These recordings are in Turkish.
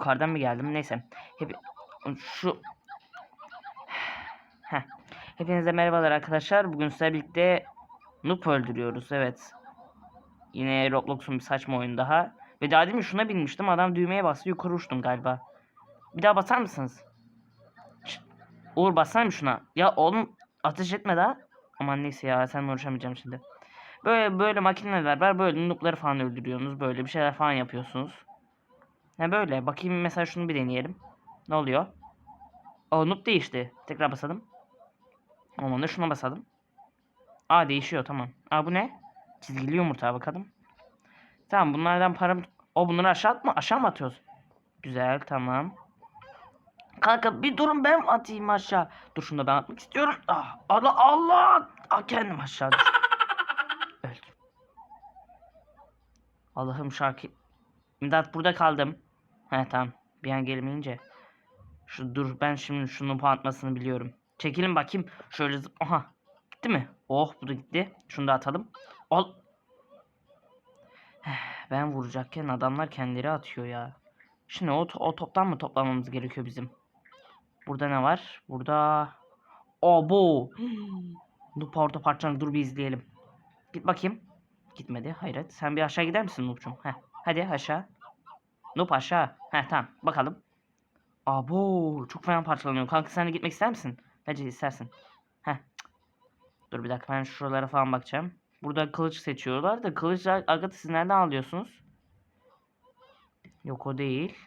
Yukarıdan mı geldim? Neyse. Hep şu Heh. Hepinize merhabalar arkadaşlar. Bugün sizlerle birlikte Noob öldürüyoruz. Evet. Yine Roblox'un bir saçma oyun daha. Ve daha demin şuna binmiştim. Adam düğmeye bastı. Yukarı uçtum galiba. Bir daha basar mısınız? Şşt. Uğur bassana mı şuna? Ya oğlum ateş etme daha. Aman neyse ya sen uğraşamayacağım şimdi. Böyle böyle makineler var. Böyle noob'ları falan öldürüyorsunuz. Böyle bir şeyler falan yapıyorsunuz. Ne böyle? Bakayım mesela şunu bir deneyelim. Ne oluyor? O noob değişti. Tekrar basalım. Da şuna basalım. Aa değişiyor tamam. Aa bu ne? Çizgili yumurta bakalım. Tamam bunlardan param... O bunları aşağı atma aşağı mı atıyoruz? Güzel tamam. Kanka bir durun ben atayım aşağı. Dur şunu da ben atmak istiyorum. Ah, Allah Allah. Ah, kendim aşağı düştüm. Öldüm. Allah'ım şarkı. İmdat burada kaldım. He tamam. Bir an gelmeyince. Şu dur ben şimdi şunun patlatmasını biliyorum. Çekilin bakayım. Şöyle zıp. Aha. Gitti mi? Oh bu da gitti. Şunu da atalım. Ol. Ben vuracakken adamlar kendileri atıyor ya. Şimdi o, o toptan mı toplamamız gerekiyor bizim? Burada ne var? Burada... Abo! Noob orada parçalandı. Dur bir izleyelim. Git bakayım. Gitmedi. Hayret. Sen bir aşağı gider misin Noob'cum? Heh. Hadi aşağı. Noob aşağı. Heh tamam. Bakalım. Abo! Çok fena parçalanıyor. Kanka sen de gitmek ister misin? Bence istersin. Heh. Dur bir dakika ben şuralara falan bakacağım. Burada kılıç seçiyorlar da kılıç agatı siz nereden alıyorsunuz? Yok o değil.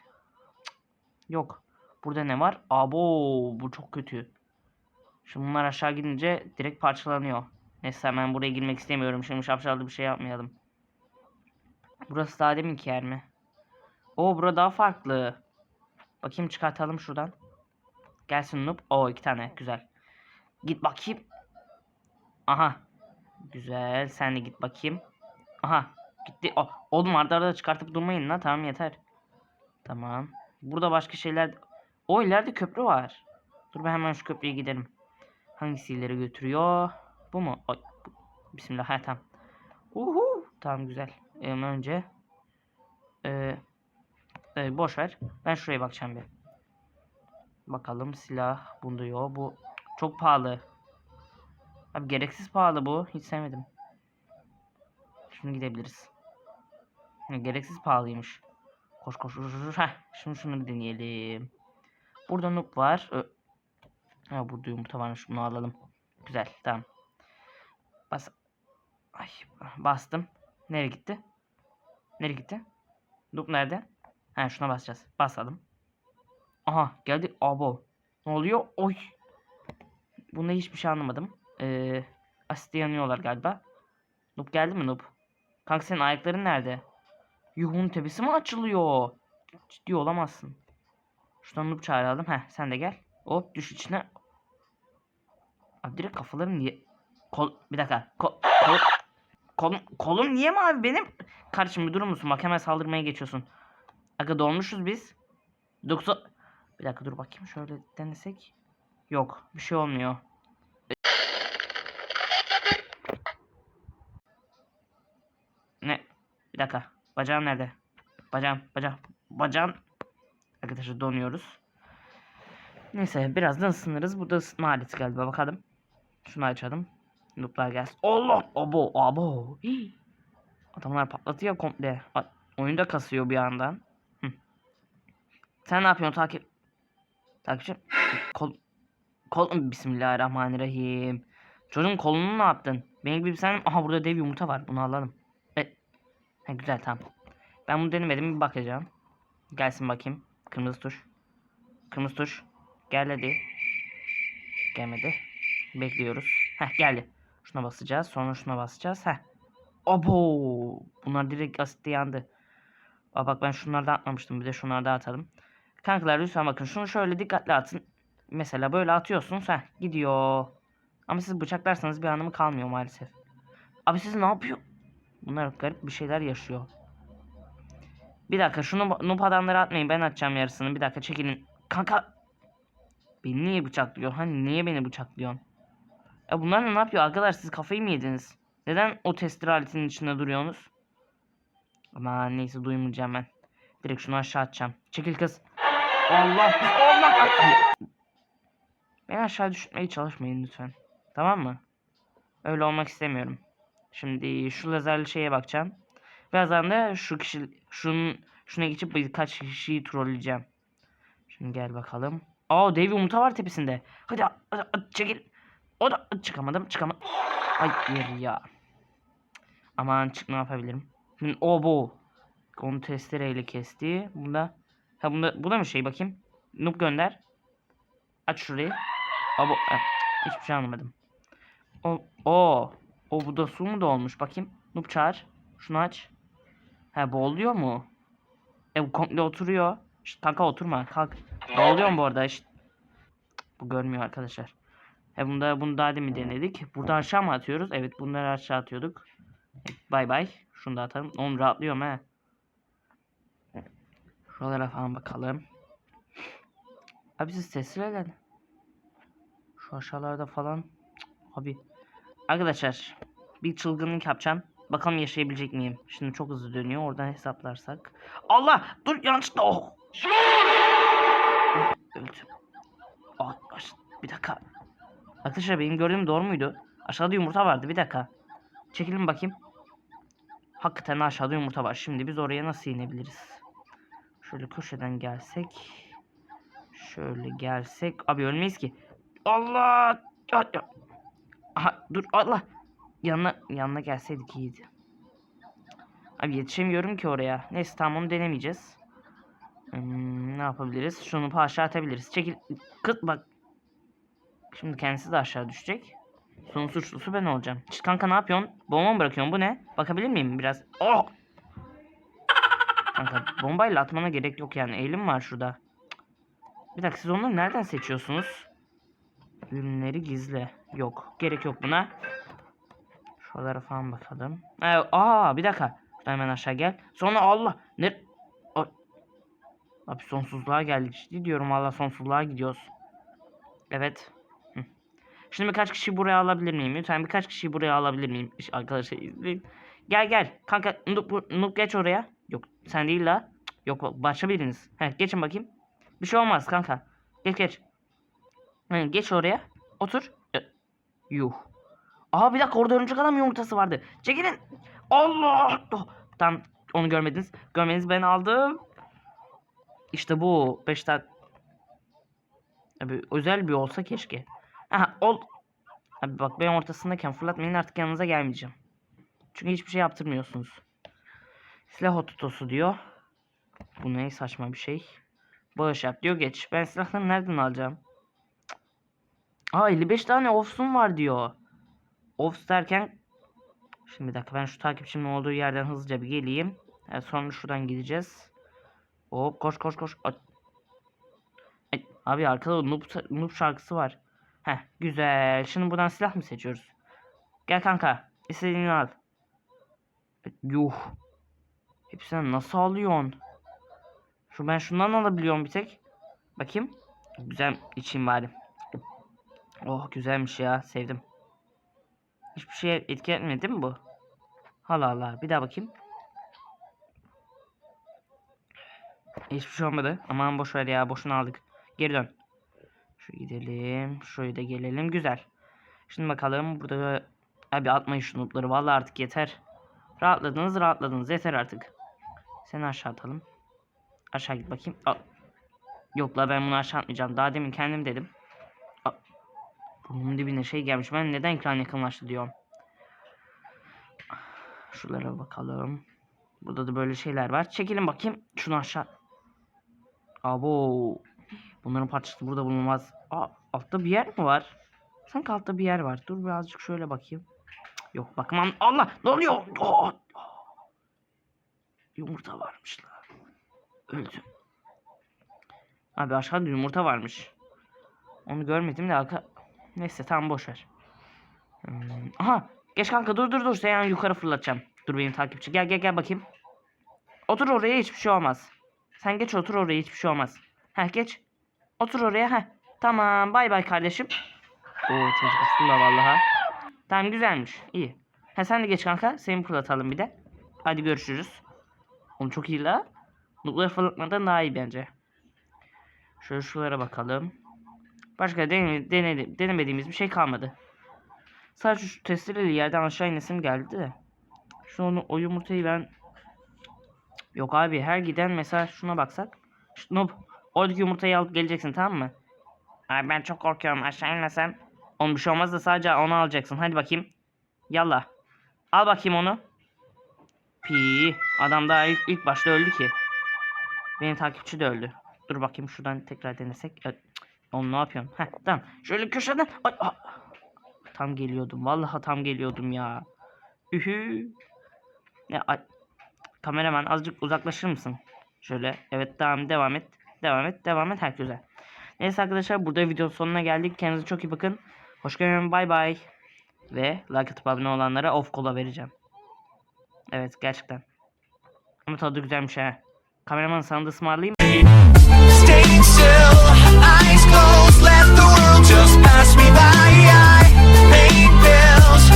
Yok. Burada ne var? Abo bu çok kötü. Şimdi bunlar aşağı gidince direkt parçalanıyor. Neyse ben buraya girmek istemiyorum. Şimdi şapşallı bir şey yapmayalım. Burası daha deminki yer mi? Oo bura daha farklı. Bakayım çıkartalım şuradan. Gelsin noob. Oo iki tane güzel. Git bakayım. Aha. Güzel. Sen de git bakayım. Aha. Gitti. Oh, oğlum arda arada çıkartıp durmayın lan. Tamam yeter. Tamam. Burada başka şeyler. O ileride köprü var. Dur ben hemen şu köprüye gidelim. Hangisi ileri götürüyor? Bu mu? Ay, Bismillah. Ha tamam. Uhu. Tamam güzel. Ee, önce. Ee, e, boş ver. Ben şuraya bakacağım bir. Bakalım silah. Bunda yok. Bu çok pahalı. Abi gereksiz pahalı bu. Hiç sevmedim. Şimdi gidebiliriz. Gereksiz pahalıymış. Koş koş koş. Heh, şimdi şunu deneyelim. Burada noob var. Ö ha, burada yumurta varmış. Bunu alalım. Güzel. Tamam. Bas. Ay, bastım. Nereye gitti? Nereye gitti? Noob nerede? Ha şuna basacağız. Basalım. Aha geldi. Abo. Ne oluyor? Oy. Bunda hiçbir şey anlamadım. Ee, asiste yanıyorlar galiba. Noob geldi mi Noob? Kanka senin ayakların nerede? Yuhun tepesi mi açılıyor? Ciddi olamazsın. Şuradan Noob çağıralım. Heh sen de gel. Hop düş içine. Abi direkt kafaların niye... Kol... Bir dakika. Kol... Kol... Kolum, kolum niye mavi benim? Kardeşim bir durur musun? Bak hemen saldırmaya geçiyorsun. Aga dolmuşuz biz. 90... Bir dakika dur bakayım şöyle denesek. Yok bir şey olmuyor. Ne? Bir dakika. Bacağım nerede? Bacağım, bacağım, bacağım. Arkadaşlar donuyoruz. Neyse birazdan ısınırız. Burada ısınma aleti galiba bakalım. Şunu açalım. Noob'lar gelsin. Allah! Abo! Abo! Adamlar patlatıyor komple. Oyunda kasıyor bir yandan. Sen ne yapıyorsun takip? Takipçi. Kol... Kol... Bismillahirrahmanirrahim. Çocuğun kolunu ne yaptın? Benim gibi sen... Aha burada dev yumurta var. Bunu alalım. E... Ha, güzel tamam. Ben bunu denemedim bir bakacağım. Gelsin bakayım. Kırmızı tuş. Kırmızı tuş. Gel hadi. Gelmedi. Bekliyoruz. Heh geldi. Şuna basacağız. Sonra şuna basacağız. Heh. Abo. Bunlar direkt asitte yandı. Aa, bak ben şunlardan atmamıştım. Bir de şunları da atalım. Kankalar lütfen bakın. Şunu şöyle dikkatli atın. Mesela böyle atıyorsunuz. Heh gidiyor. Ama siz bıçaklarsanız bir anlamı kalmıyor maalesef. Abi siz ne yapıyor? Bunlar garip bir şeyler yaşıyor. Bir dakika şunu noob adamları atmayın. Ben atacağım yarısını. Bir dakika çekilin. Kanka. Beni niye bıçaklıyor? Hani niye beni bıçaklıyorsun? Ya bunlar ne yapıyor arkadaşlar? Siz kafayı mı yediniz? Neden o tester aletinin içinde duruyorsunuz? Ama neyse duymayacağım ben. Direkt şunu aşağı atacağım. Çekil kız. Allah Allah. Beni aşağı düşürmeye çalışmayın lütfen. Tamam mı? Öyle olmak istemiyorum. Şimdi şu lazerli şeye bakacağım. Birazdan da şu kişi şunun şuna geçip birkaç kişiyi trolleyeceğim. Şimdi gel bakalım. Aa dev yumurta var tepesinde. Hadi, hadi, hadi çekil. O da çıkamadım çıkamadım. Hayır ya. Aman çık ne yapabilirim. Şimdi o bu. Onu testereyle kesti. Bunda ha bunda bu da mı şey bakayım. Noob gönder. Aç şurayı. Abo eh, hiçbir şey anlamadım. O o o bu da su mu da olmuş bakayım. Noob çağır. Şunu aç. He boğuluyor mu? E bu komple oturuyor. Şşt kanka oturma kalk. Boğuluyor mu bu arada? Şşt. Bu görmüyor arkadaşlar. He bunda bunu daha demin denedik. Burada aşağı mı atıyoruz? Evet bunları aşağı atıyorduk. Bay bay. Şunu da atalım. Oğlum rahatlıyorum he. Şuralara falan bakalım. Abi siz sesli olun. Şu aşağılarda falan. Abi. Arkadaşlar. Bir çılgınlık yapacağım. Bakalım yaşayabilecek miyim? Şimdi çok hızlı dönüyor. Oradan hesaplarsak. Allah! Dur yanlışlıkla. Oh. Öldüm. Aş- bir dakika. Arkadaşlar benim gördüğüm doğru muydu? Aşağıda yumurta vardı. Bir dakika. Çekilin bakayım. Hakikaten aşağıda yumurta var. Şimdi biz oraya nasıl inebiliriz? Şöyle köşeden gelsek. Şöyle gelsek. Abi ölmeyiz ki. Allah! Aha, dur Allah. Yanına, yanına gelseydik iyiydi. Abi yetişemiyorum ki oraya. Neyse tamam onu denemeyeceğiz. Hmm, ne yapabiliriz? Şunu aşağı atabiliriz. Çekil. Kıt bak. Şimdi kendisi de aşağı düşecek. Son suçlusu ben olacağım. Şşt kanka ne yapıyorsun? Bomba mı bırakıyorsun? Bu ne? Bakabilir miyim biraz? Oh! Kanka bombayla atmana gerek yok yani. Eğilim var şurada. Bir dakika siz onları nereden seçiyorsunuz? Ürünleri gizle. Yok. Gerek yok buna. Şuralara falan bakalım. Ee, aa bir dakika. Hemen aşağı gel. Sonra Allah. Ne? Abi sonsuzluğa geldik. Ciddi diyorum Allah sonsuzluğa gidiyoruz. Evet. Hı. Şimdi birkaç kişi buraya alabilir miyim? Lütfen birkaç kişiyi buraya alabilir miyim? İşte Arkadaşlar izleyin. Gel gel. Kanka Noob, Noob geç oraya. Yok sen değil la. Yok başka biriniz. Heh, geçin bakayım. Bir şey olmaz kanka. Geç geç. Hı, geç oraya. Otur. E, Yuh. Aha bir dakika orada örümcek adam yumurtası vardı. Çekilin. Allah. Tam onu görmediniz. Görmediniz ben aldım. İşte bu 5 tane. Abi özel bir olsa keşke. Aha ol. Abi bak ben ortasındayken fırlatmayın artık yanınıza gelmeyeceğim. Çünkü hiçbir şey yaptırmıyorsunuz. Silah ototosu diyor. Bu ne saçma bir şey. Bağış yap diyor geç. Ben silahları nereden alacağım? Aa 55 tane offs'um var diyor. Offs derken Şimdi bir dakika ben şu takipçimin olduğu yerden hızlıca bir geleyim. Evet, sonra şuradan gideceğiz. Hop koş koş koş. Abi arkada noob, noob şarkısı var. Heh güzel. Şimdi buradan silah mı seçiyoruz? Gel kanka. İstediğini al. Yuh. Hepsini nasıl alıyorsun? Şu ben şundan alabiliyorum bir tek. Bakayım. Güzel içeyim bari. Oh güzelmiş ya. Sevdim. Hiçbir şeye etki etmedi mi bu? Allah Allah. Bir daha bakayım. Hiçbir şey olmadı. Aman boş ver ya. Boşuna aldık. Geri dön. Şu gidelim. Şuraya da gelelim. Güzel. Şimdi bakalım. Burada abi atmayın şu notları. Vallahi artık yeter. Rahatladınız rahatladınız. Yeter artık. Seni aşağı atalım. Aşağı git bakayım. Aa. Yok la ben bunu aşağı atmayacağım. Daha demin kendim dedim. Aa. Burnumun dibine şey gelmiş. Ben neden ekran yakınlaştı diyorum. Şuralara bakalım. Burada da böyle şeyler var. Çekilin bakayım. Şunu aşağı. Abo. Bunların parçası burada bulunmaz. Aa, altta bir yer mi var? Sanki altta bir yer var. Dur birazcık şöyle bakayım. Yok bakmam. Allah ne oluyor? Aa. Yumurta varmış la. Öldüm. Abi aşağıda yumurta varmış. Onu görmedim de arka... Neyse tamam boş ver. Hmm, Aha geç kanka dur dur dur seni yukarı fırlatacağım. Dur benim takipçi gel gel gel bakayım. Otur oraya hiçbir şey olmaz. Sen geç otur oraya hiçbir şey olmaz. Heh geç. Otur oraya heh. Tamam bay bay kardeşim. Oo çocuk aslında vallahi. Tamam güzelmiş iyi. Ha sen de geç kanka seni fırlatalım bir de. Hadi görüşürüz. Oğlum çok iyi la. Nukleer fırlatmadan daha iyi bence. Şöyle şuralara bakalım. Başka deneme, denedi- denemediğimiz bir şey kalmadı. Sadece şu testereyle yerden aşağı inesim geldi de. Şu onu, o yumurtayı ben... Yok abi her giden mesela şuna baksak. Şu, noob, oradaki yumurtayı alıp geleceksin tamam mı? Abi ben çok korkuyorum aşağı inmesem. Oğlum bir şey olmaz da sadece onu alacaksın. Hadi bakayım. Yallah. Al bakayım onu. Pi. Adam daha ilk, ilk başta öldü ki. Benim takipçi de öldü. Dur bakayım şuradan tekrar denesek. Evet. Oğlum ne yapıyorsun? Heh tamam. Şöyle köşeden. Ay, ah. Tam geliyordum. Vallahi tam geliyordum ya. Ühü. Ya, ay. Kameraman azıcık uzaklaşır mısın? Şöyle. Evet tamam devam et. Devam et. Devam et. Her güzel. Neyse arkadaşlar burada videonun sonuna geldik. Kendinize çok iyi bakın. Hoşçakalın. Bay bay. Ve like atıp abone olanlara off kola vereceğim. Evet gerçekten. Ama tadı güzelmiş ha. Kameraman sana da ısmarlayayım.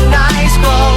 Nice